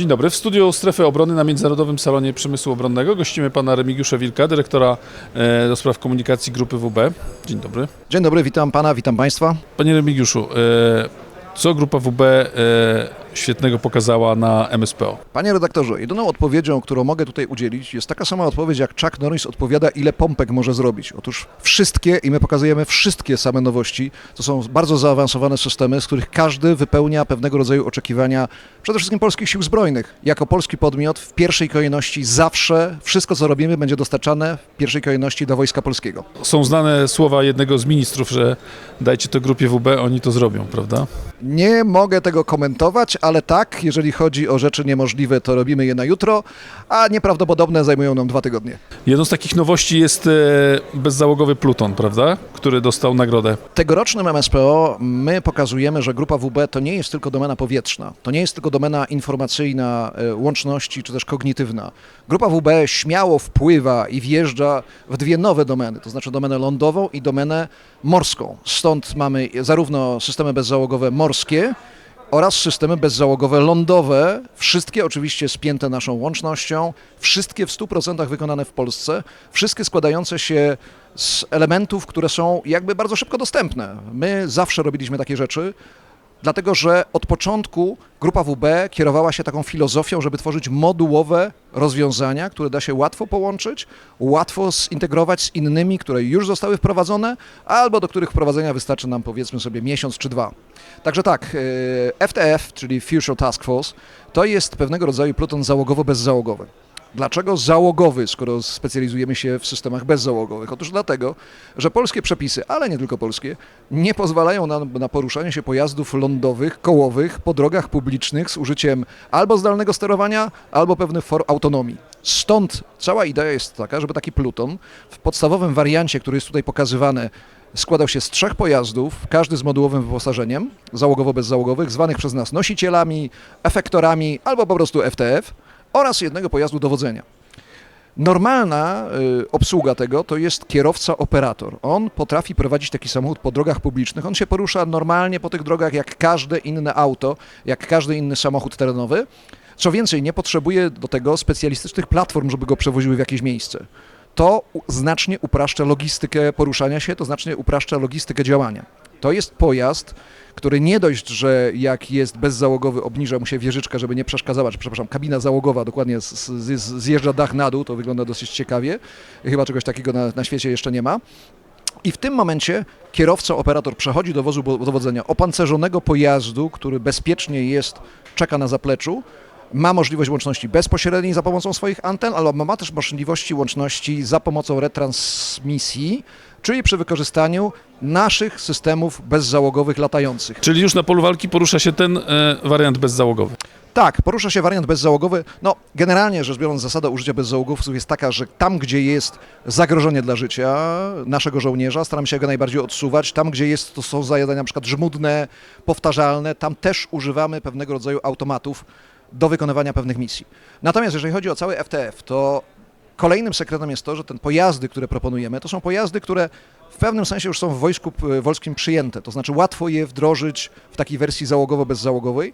Dzień dobry. W studiu Strefy Obrony na Międzynarodowym Salonie Przemysłu Obronnego gościmy pana Remigiusza Wilka, dyrektora e, do spraw komunikacji grupy WB. Dzień dobry. Dzień dobry, witam pana, witam państwa. Panie Remigiuszu, e, co grupa WB e, świetnego pokazała na MSPO? Panie redaktorze, jedyną odpowiedzią, którą mogę tutaj udzielić, jest taka sama odpowiedź, jak Chuck Norris odpowiada, ile pompek może zrobić. Otóż wszystkie, i my pokazujemy wszystkie same nowości, to są bardzo zaawansowane systemy, z których każdy wypełnia pewnego rodzaju oczekiwania przede wszystkim polskich sił zbrojnych. Jako polski podmiot w pierwszej kolejności zawsze wszystko, co robimy, będzie dostarczane w pierwszej kolejności do Wojska Polskiego. Są znane słowa jednego z ministrów, że dajcie to grupie WB, oni to zrobią, prawda? Nie mogę tego komentować, ale tak, jeżeli chodzi o rzeczy niemożliwe, to robimy je na jutro, a nieprawdopodobne zajmują nam dwa tygodnie. Jedną z takich nowości jest e, bezzałogowy Pluton, prawda? Który dostał nagrodę. Tegorocznym MSPO my pokazujemy, że grupa WB to nie jest tylko domena powietrzna, to nie jest tylko domena informacyjna, e, łączności czy też kognitywna. Grupa WB śmiało wpływa i wjeżdża w dwie nowe domeny, to znaczy domenę lądową i domenę morską. Stąd mamy zarówno systemy bezzałogowe morskie, oraz systemy bezzałogowe lądowe, wszystkie oczywiście spięte naszą łącznością, wszystkie w 100% wykonane w Polsce, wszystkie składające się z elementów, które są jakby bardzo szybko dostępne. My zawsze robiliśmy takie rzeczy, dlatego że od początku grupa WB kierowała się taką filozofią, żeby tworzyć modułowe rozwiązania, które da się łatwo połączyć, łatwo zintegrować z innymi, które już zostały wprowadzone, albo do których wprowadzenia wystarczy nam powiedzmy sobie miesiąc czy dwa. Także tak, e, FTF, czyli Future Task Force, to jest pewnego rodzaju pluton załogowo-bezzałogowy. Dlaczego załogowy, skoro specjalizujemy się w systemach bezzałogowych? Otóż dlatego, że polskie przepisy, ale nie tylko polskie, nie pozwalają nam na poruszanie się pojazdów lądowych, kołowych po drogach publicznych z użyciem albo zdalnego sterowania, albo pewnych form autonomii. Stąd cała idea jest taka, żeby taki pluton w podstawowym wariancie, który jest tutaj pokazywany, składał się z trzech pojazdów, każdy z modułowym wyposażeniem, załogowo-bezzałogowych, zwanych przez nas nosicielami, efektorami albo po prostu FTF oraz jednego pojazdu dowodzenia. Normalna y, obsługa tego to jest kierowca-operator. On potrafi prowadzić taki samochód po drogach publicznych. On się porusza normalnie po tych drogach jak każde inne auto, jak każdy inny samochód terenowy. Co więcej, nie potrzebuje do tego specjalistycznych platform, żeby go przewoziły w jakieś miejsce. To znacznie upraszcza logistykę poruszania się, to znacznie upraszcza logistykę działania. To jest pojazd, który nie dość, że jak jest bezzałogowy, obniża mu się wieżyczka, żeby nie przeszkadzała, przepraszam, kabina załogowa, dokładnie z, z, zjeżdża dach na dół, to wygląda dosyć ciekawie. Chyba czegoś takiego na, na świecie jeszcze nie ma. I w tym momencie kierowca, operator przechodzi do wozu dowodzenia opancerzonego pojazdu, który bezpiecznie jest, czeka na zapleczu, ma możliwość łączności bezpośredniej za pomocą swoich anten, ale ma też możliwości łączności za pomocą retransmisji, czyli przy wykorzystaniu naszych systemów bezzałogowych latających. Czyli już na polu walki porusza się ten e, wariant bezzałogowy. Tak, porusza się wariant bezzałogowy. No, generalnie rzecz biorąc, zasada użycia bezzałogowców jest taka, że tam, gdzie jest zagrożenie dla życia naszego żołnierza, staramy się go najbardziej odsuwać. Tam, gdzie jest, to są na przykład żmudne, powtarzalne, tam też używamy pewnego rodzaju automatów do wykonywania pewnych misji. Natomiast jeżeli chodzi o cały FTF, to kolejnym sekretem jest to, że ten pojazdy, które proponujemy, to są pojazdy, które w pewnym sensie już są w wojsku polskim przyjęte. To znaczy łatwo je wdrożyć w takiej wersji załogowo-bezzałogowej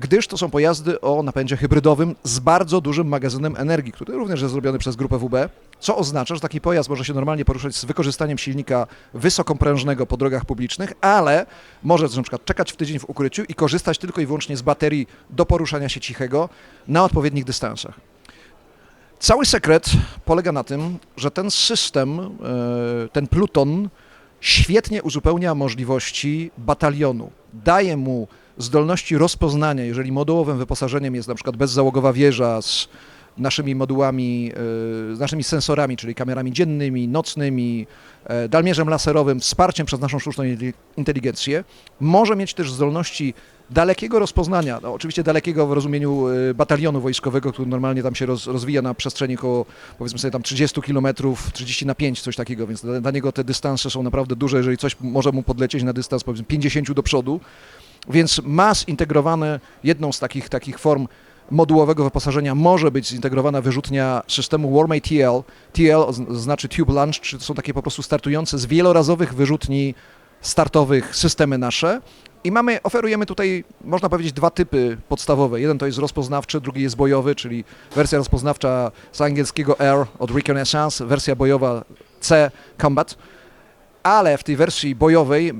gdyż to są pojazdy o napędzie hybrydowym z bardzo dużym magazynem energii, który również jest zrobiony przez grupę WB, co oznacza, że taki pojazd może się normalnie poruszać z wykorzystaniem silnika wysokoprężnego po drogach publicznych, ale może na przykład czekać w tydzień w ukryciu i korzystać tylko i wyłącznie z baterii do poruszania się cichego na odpowiednich dystansach. Cały sekret polega na tym, że ten system, e, ten pluton świetnie uzupełnia możliwości batalionu. Daje mu zdolności rozpoznania, jeżeli modułowym wyposażeniem jest na przykład bezzałogowa wieża z naszymi modułami, e, z naszymi sensorami, czyli kamerami dziennymi, nocnymi, e, dalmierzem laserowym, wsparciem przez naszą sztuczną intel- inteligencję, może mieć też zdolności dalekiego rozpoznania, no, oczywiście dalekiego w rozumieniu e, batalionu wojskowego, który normalnie tam się roz, rozwija na przestrzeni około, powiedzmy sobie tam 30 km, 30 na 5, coś takiego, więc dla, dla niego te dystanse są naprawdę duże, jeżeli coś może mu podlecieć na dystans powiedzmy 50 do przodu, więc ma zintegrowane jedną z takich, takich form modułowego wyposażenia może być zintegrowana wyrzutnia systemu Warmate TL. TL znaczy Tube Launch, czy są takie po prostu startujące z wielorazowych wyrzutni startowych systemy nasze. I mamy, oferujemy tutaj, można powiedzieć, dwa typy podstawowe. Jeden to jest rozpoznawczy, drugi jest bojowy, czyli wersja rozpoznawcza z angielskiego R od Reconnaissance, wersja bojowa C Combat. Ale w tej wersji bojowej,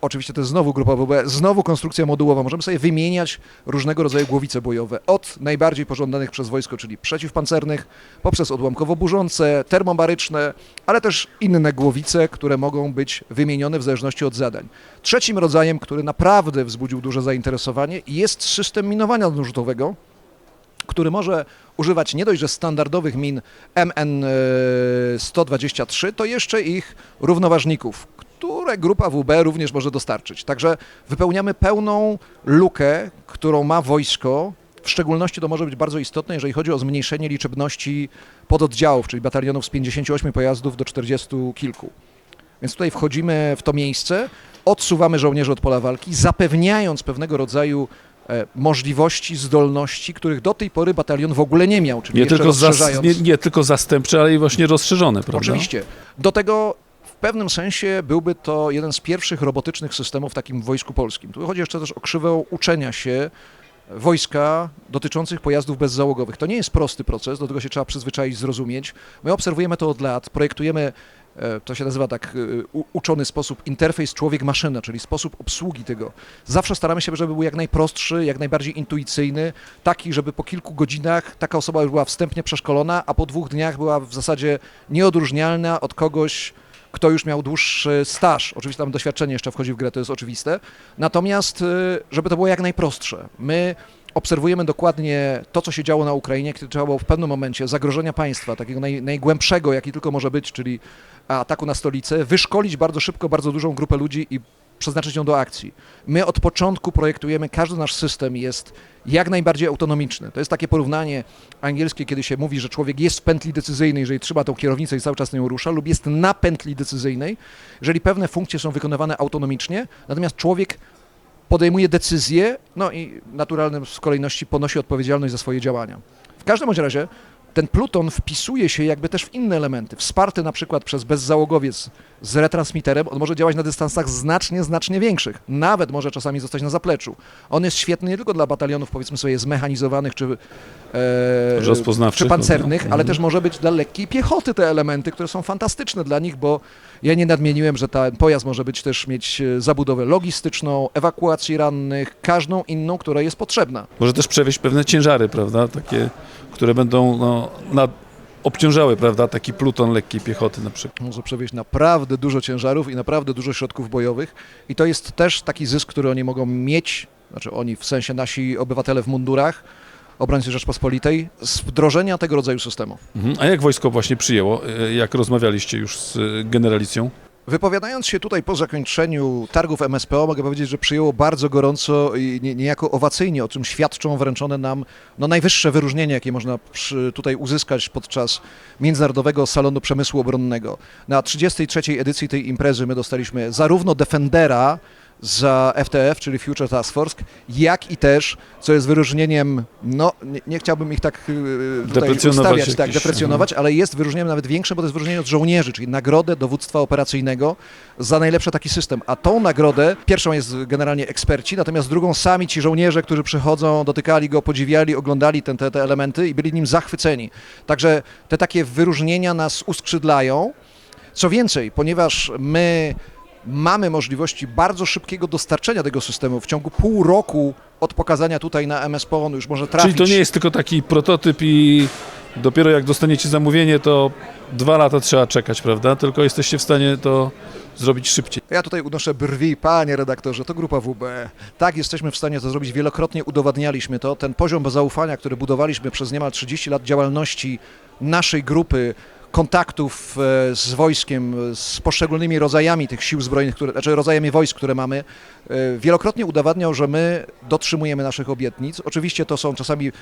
oczywiście to jest znowu grupa WB, znowu konstrukcja modułowa, możemy sobie wymieniać różnego rodzaju głowice bojowe. Od najbardziej pożądanych przez wojsko, czyli przeciwpancernych, poprzez odłamkowo-burzące, termobaryczne, ale też inne głowice, które mogą być wymienione w zależności od zadań. Trzecim rodzajem, który naprawdę wzbudził duże zainteresowanie, jest system minowania odrzutowego, który może używać nie dość, że standardowych min MN123, to jeszcze ich równoważników, które grupa WB również może dostarczyć. Także wypełniamy pełną lukę, którą ma wojsko. W szczególności to może być bardzo istotne, jeżeli chodzi o zmniejszenie liczebności pododdziałów, czyli batalionów z 58 pojazdów do 40 kilku. Więc tutaj wchodzimy w to miejsce, odsuwamy żołnierzy od pola walki, zapewniając pewnego rodzaju e, możliwości, zdolności, których do tej pory batalion w ogóle nie miał, czyli Nie tylko, zas, nie, nie tylko zastępcze, ale i właśnie rozszerzone, prawda? Oczywiście. Do tego pewnym sensie byłby to jeden z pierwszych robotycznych systemów w takim wojsku polskim. Tu chodzi jeszcze też o krzywę uczenia się wojska dotyczących pojazdów bezzałogowych. To nie jest prosty proces, do tego się trzeba przyzwyczaić, zrozumieć. My obserwujemy to od lat, projektujemy, e, to się nazywa tak e, uczony sposób, interfejs człowiek-maszyna, czyli sposób obsługi tego. Zawsze staramy się, żeby był jak najprostszy, jak najbardziej intuicyjny, taki, żeby po kilku godzinach taka osoba już była wstępnie przeszkolona, a po dwóch dniach była w zasadzie nieodróżnialna od kogoś, kto już miał dłuższy staż. Oczywiście tam doświadczenie jeszcze wchodzi w grę, to jest oczywiste. Natomiast, y, żeby to było jak najprostsze. My obserwujemy dokładnie to, co się działo na Ukrainie, kiedy trzeba było w pewnym momencie zagrożenia państwa, takiego naj, najgłębszego, jaki tylko może być, czyli ataku na stolicę, wyszkolić bardzo szybko bardzo dużą grupę ludzi i przeznaczyć ją do akcji. My od początku projektujemy, każdy nasz system jest jak najbardziej autonomiczny. To jest takie porównanie angielskie, kiedy się mówi, że człowiek jest w pętli decyzyjnej, jeżeli trzyma tą kierownicę i cały czas nią rusza, lub jest na pętli decyzyjnej, jeżeli pewne funkcje są wykonywane autonomicznie, natomiast człowiek podejmuje decyzje, no i naturalnym z kolejności ponosi odpowiedzialność za swoje działania. W każdym razie ten pluton wpisuje się jakby też w inne elementy. Wsparty na przykład przez bezzałogowiec z retransmiterem, on może działać na dystansach znacznie, znacznie większych. Nawet może czasami zostać na zapleczu. On jest świetny nie tylko dla batalionów, powiedzmy sobie, zmechanizowanych czy, e, czy pancernych, dobra. ale Mhm. też może być dla lekkiej piechoty te elementy, które są fantastyczne dla nich, bo ja nie nadmieniłem, że ten pojazd może być też mieć e, zabudowę logistyczną, ewakuacji rannych, każdą inną, która jest potrzebna. Może też przewieźć pewne ciężary, prawda? Takie, które będą no, nad, obciążały, prawda? Taki pluton lekkiej piechoty na przykład. Może przewieźć naprawdę dużo ciężarów i naprawdę dużo środków bojowych i to jest też taki zysk, który oni mogą mieć, znaczy oni w sensie nasi obywatele w mundurach, obrońcy Rzeczpospolitej, z wdrożenia tego rodzaju systemu. Mhm. A jak wojsko właśnie przyjęło? E, Jak rozmawialiście już z generalicją? Wypowiadając się tutaj po zakończeniu targów MSPO, mogę powiedzieć, że przyjęło bardzo gorąco i nie- niejako owacyjnie, o czym świadczą wręczone nam no, najwyższe wyróżnienia, jakie można przy, tutaj uzyskać podczas Międzynarodowego Salonu Przemysłu Obronnego. Na 33. edycji tej imprezy my dostaliśmy zarówno Defendera za FTF, czyli Future Task Force, jak i też, co jest wyróżnieniem, no nie, nie chciałbym ich tak yy, tutaj Deprecjonować ustawiać, tak, jakieś, deprecjonować, ale jest wyróżnieniem nawet większe, bo to jest wyróżnienie od żołnierzy, czyli nagrodę dowództwa operacyjnego za najlepszy taki system. A tą nagrodę, pierwszą jest generalnie eksperci, natomiast drugą sami ci żołnierze, którzy przychodzą, dotykali go, podziwiali, oglądali ten, te, te elementy i byli nim zachwyceni. Także te takie wyróżnienia nas uskrzydlają. Co więcej, ponieważ my mamy możliwości bardzo szybkiego dostarczenia tego systemu w ciągu pół roku od pokazania tutaj na MSPO, on już może trafić. Czyli to nie jest tylko taki prototyp i dopiero jak dostaniecie zamówienie, to dwa lata trzeba czekać, prawda? Tylko jesteście w stanie to zrobić szybciej. Ja tutaj unoszę brwi, panie redaktorze, to grupa WB. Tak, jesteśmy w stanie to zrobić, wielokrotnie udowadnialiśmy to. Ten poziom zaufania, który budowaliśmy przez niemal 30 lat działalności naszej grupy, kontaktów e, z wojskiem, e, z poszczególnymi rodzajami tych sił zbrojnych, które, znaczy rodzajami wojsk, które mamy, e, wielokrotnie udowadniał, że my dotrzymujemy naszych obietnic. Oczywiście to są czasami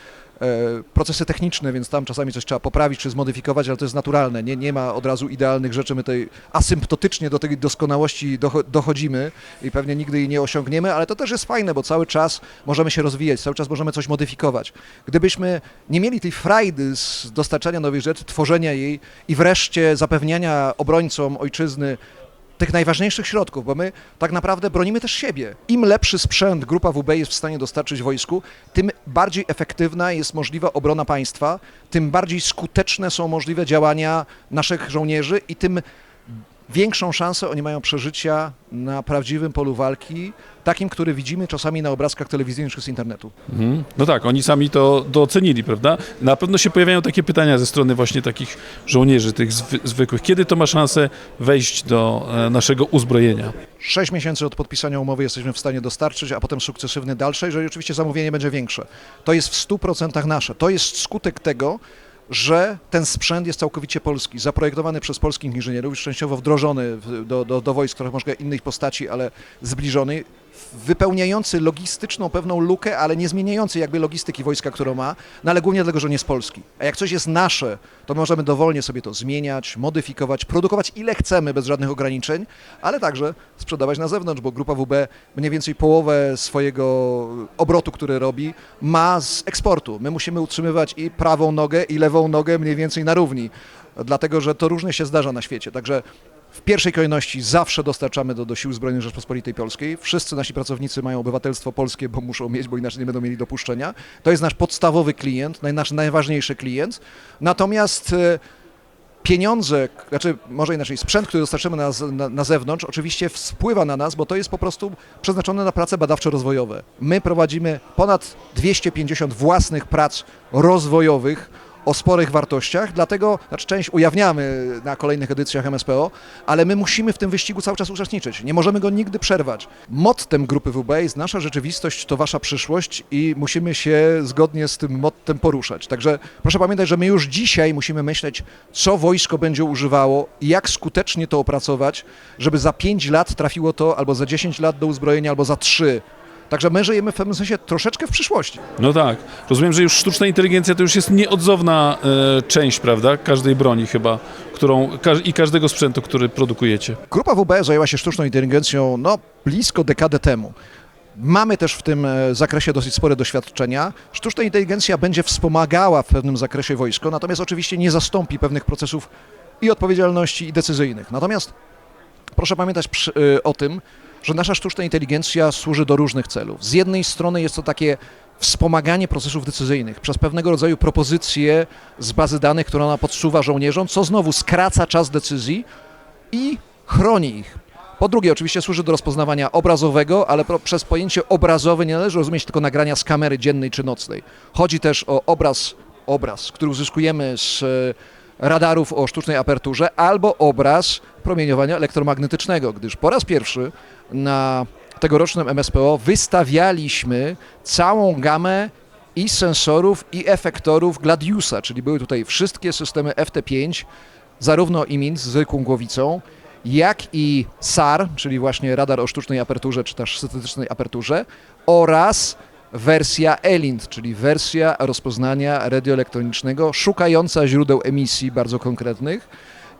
procesy techniczne, więc tam czasami coś trzeba poprawić czy zmodyfikować, ale to jest naturalne. Nie, nie ma od razu idealnych rzeczy. My tutaj asymptotycznie do tej doskonałości docho- dochodzimy i pewnie nigdy jej nie osiągniemy, ale to też jest fajne, bo cały czas możemy się rozwijać, cały czas możemy coś modyfikować. Gdybyśmy nie mieli tej frajdy z dostarczania nowych rzeczy, tworzenia jej i wreszcie zapewniania obrońcom ojczyzny tych najważniejszych środków, bo my tak naprawdę bronimy też siebie. Im lepszy sprzęt grupa WB jest w stanie dostarczyć wojsku, tym bardziej efektywna jest możliwa obrona państwa, tym bardziej skuteczne są możliwe działania naszych żołnierzy i tym większą szansę oni mają przeżycia na prawdziwym polu walki, takim, który widzimy czasami na obrazkach telewizyjnych czy z internetu. Mhm. No tak, oni sami to docenili, prawda? Na pewno się pojawiają takie pytania ze strony właśnie takich żołnierzy, tych zwy, zwykłych. Kiedy to ma szansę wejść do e, naszego uzbrojenia? Sześć miesięcy od podpisania umowy jesteśmy w stanie dostarczyć, a potem sukcesywny dalsze, jeżeli oczywiście zamówienie będzie większe. To jest w 100% nasze. To jest skutek tego, że ten sprzęt jest całkowicie polski, zaprojektowany przez polskich inżynierów, już częściowo wdrożony do, do, do wojsk, trochę może innych postaci, ale zbliżony, wypełniający logistyczną pewną lukę, ale nie zmieniający jakby logistyki wojska, którą ma, no ale głównie dlatego, że nie jest polski. A jak coś jest nasze, to możemy dowolnie sobie to zmieniać, modyfikować, produkować ile chcemy bez żadnych ograniczeń, ale także sprzedawać na zewnątrz, bo grupa WB mniej więcej połowę swojego obrotu, który robi, ma z eksportu. My musimy utrzymywać i prawą nogę, i lewą nogę mniej więcej na równi, dlatego że to różnie się zdarza na świecie. Także w pierwszej kolejności zawsze dostarczamy do, do Sił Zbrojnych Rzeczpospolitej Polskiej. Wszyscy nasi pracownicy mają obywatelstwo polskie, bo muszą mieć, bo inaczej nie będą mieli dopuszczenia. To jest nasz podstawowy klient, nasz najważniejszy klient. Natomiast e, pieniądze, znaczy może inaczej, sprzęt, który dostarczymy na, na, na zewnątrz, oczywiście wpływa na nas, bo to jest po prostu przeznaczone na prace badawczo-rozwojowe. My prowadzimy ponad 250 własnych prac rozwojowych o sporych wartościach, dlatego, znaczy część ujawniamy na kolejnych edycjach MSPO, ale my musimy w tym wyścigu cały czas uczestniczyć. Nie możemy go nigdy przerwać. Mottem grupy WB jest nasza rzeczywistość, to wasza przyszłość i musimy się zgodnie z tym mottem poruszać. Także proszę pamiętać, że my już dzisiaj musimy myśleć, co wojsko będzie używało i jak skutecznie to opracować, żeby za 5 lat trafiło to albo za 10 lat do uzbrojenia, albo za 3. Także my żyjemy w pewnym sensie troszeczkę w przyszłości. No tak. Rozumiem, że już sztuczna inteligencja to już jest nieodzowna e, część, prawda? Każdej broni chyba, którą każ- i każdego sprzętu, który produkujecie. Grupa WB zajęła się sztuczną inteligencją no, blisko dekadę temu. Mamy też w tym e, zakresie dosyć spore doświadczenia. Sztuczna inteligencja będzie wspomagała w pewnym zakresie wojsko, natomiast oczywiście nie zastąpi pewnych procesów i odpowiedzialności, i decyzyjnych. Natomiast proszę pamiętać przy, y, o tym, że nasza sztuczna inteligencja służy do różnych celów. Z jednej strony jest to takie wspomaganie procesów decyzyjnych przez pewnego rodzaju propozycje z bazy danych, które ona podsuwa żołnierzom, co znowu skraca czas decyzji i chroni ich. Po drugie, oczywiście służy do rozpoznawania obrazowego, ale przez pojęcie obrazowe nie należy rozumieć tylko nagrania z kamery dziennej czy nocnej. Chodzi też o obraz, obraz, który uzyskujemy z radarów o sztucznej aperturze, albo obraz promieniowania elektromagnetycznego, gdyż po raz pierwszy na tegorocznym MSPO wystawialiśmy całą gamę i sensorów, i efektorów Gladiusa, czyli były tutaj wszystkie systemy FT5, zarówno IMINT z zwykłą głowicą, jak i SAR, czyli właśnie radar o sztucznej aperturze, czy też syntetycznej aperturze, oraz wersja ELINT, czyli wersja rozpoznania radioelektronicznego, szukająca źródeł emisji bardzo konkretnych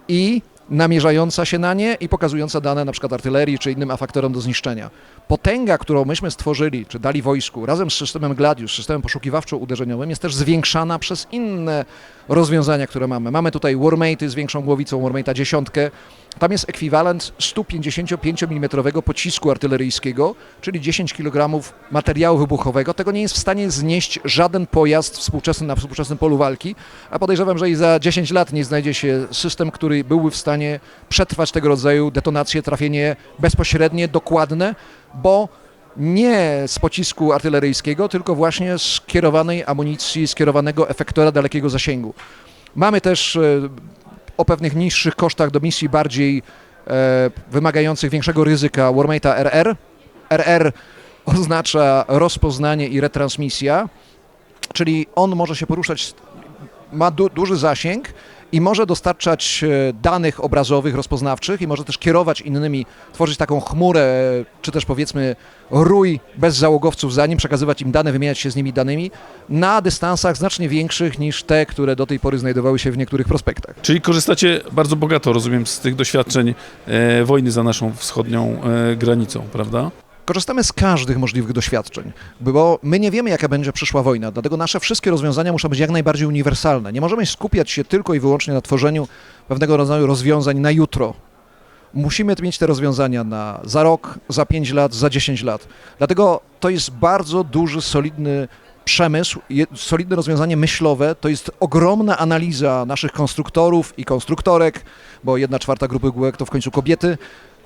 i namierzająca się na nie i pokazująca dane na przykład artylerii czy innym faktorom do zniszczenia. Potęga, którą myśmy stworzyli, czy dali wojsku, razem z systemem Gladius, systemem poszukiwawczo-uderzeniowym, jest też zwiększana przez inne rozwiązania, które mamy. Mamy tutaj Warmate'y z większą głowicą, Warmate'a dziesiątkę. Tam jest ekwiwalent 155 mm pocisku artyleryjskiego, czyli 10 kg materiału wybuchowego. Tego nie jest w stanie znieść żaden pojazd współczesny na współczesnym polu walki, a podejrzewam, że i za 10 lat nie znajdzie się system, który byłby w stanie przetrwać tego rodzaju detonacje, trafienie bezpośrednie, dokładne, bo nie z pocisku artyleryjskiego, tylko właśnie z kierowanej amunicji, skierowanego efektora dalekiego zasięgu. Mamy też e, o pewnych niższych kosztach do misji bardziej e, wymagających większego ryzyka Warmate'a RR. RR oznacza rozpoznanie i retransmisja, czyli on może się poruszać, ma du, duży zasięg i może dostarczać e, danych obrazowych, rozpoznawczych i może też kierować innymi, tworzyć taką chmurę, czy też powiedzmy rój bez załogowców za nim, przekazywać im dane, wymieniać się z nimi danymi na dystansach znacznie większych niż te, które do tej pory znajdowały się w niektórych prospektach. Czyli korzystacie bardzo bogato, rozumiem, z tych doświadczeń e, wojny za naszą wschodnią e, granicą, prawda? Korzystamy z każdych możliwych doświadczeń, bo my nie wiemy, jaka będzie przyszła wojna, dlatego nasze wszystkie rozwiązania muszą być jak najbardziej uniwersalne. Nie możemy skupiać się tylko i wyłącznie na tworzeniu pewnego rodzaju rozwiązań na jutro. Musimy mieć te rozwiązania na za rok, za 5 lat, za 10 lat. Dlatego to jest bardzo duży, solidny przemysł, solidne rozwiązanie myślowe. To jest ogromna analiza naszych konstruktorów i konstruktorek, bo jedna czwarta grupy GUEK to w końcu kobiety.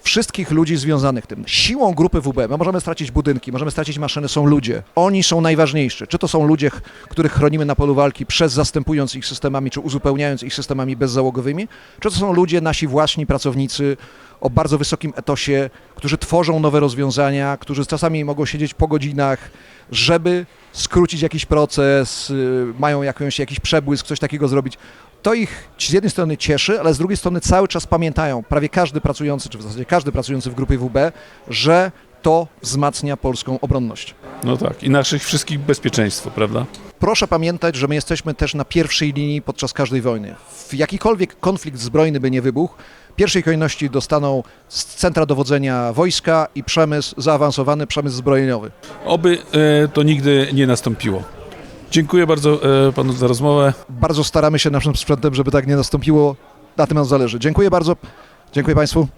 Wszystkich ludzi związanych tym. Siłą grupy WB, my możemy stracić budynki, możemy stracić maszyny, są ludzie. Oni są najważniejsi. Czy to są ludzie, ch- których chronimy na polu walki przez zastępując ich systemami, czy uzupełniając ich systemami bezzałogowymi, czy to są ludzie, nasi własni pracownicy o bardzo wysokim etosie, którzy tworzą nowe rozwiązania, którzy czasami mogą siedzieć po godzinach, żeby skrócić jakiś proces, y, mają jakąś, jakiś przebłysk, coś takiego zrobić. To ich z jednej strony cieszy, ale z drugiej strony cały czas pamiętają, prawie każdy pracujący, czy w zasadzie każdy pracujący w grupie WB, że to wzmacnia polską obronność. No tak, i naszych wszystkich bezpieczeństwo, prawda? Proszę pamiętać, że my jesteśmy też na pierwszej linii podczas każdej wojny. W jakikolwiek konflikt zbrojny by nie wybuchł, w pierwszej kolejności dostaną z centra dowodzenia wojska i przemysł, zaawansowany przemysł zbrojeniowy. Oby e, to nigdy nie nastąpiło. Dziękuję bardzo e, panu za rozmowę. Bardzo staramy się naszym sprzętem, żeby tak nie nastąpiło. Na tym nam zależy. Dziękuję bardzo. Dziękuję Państwu.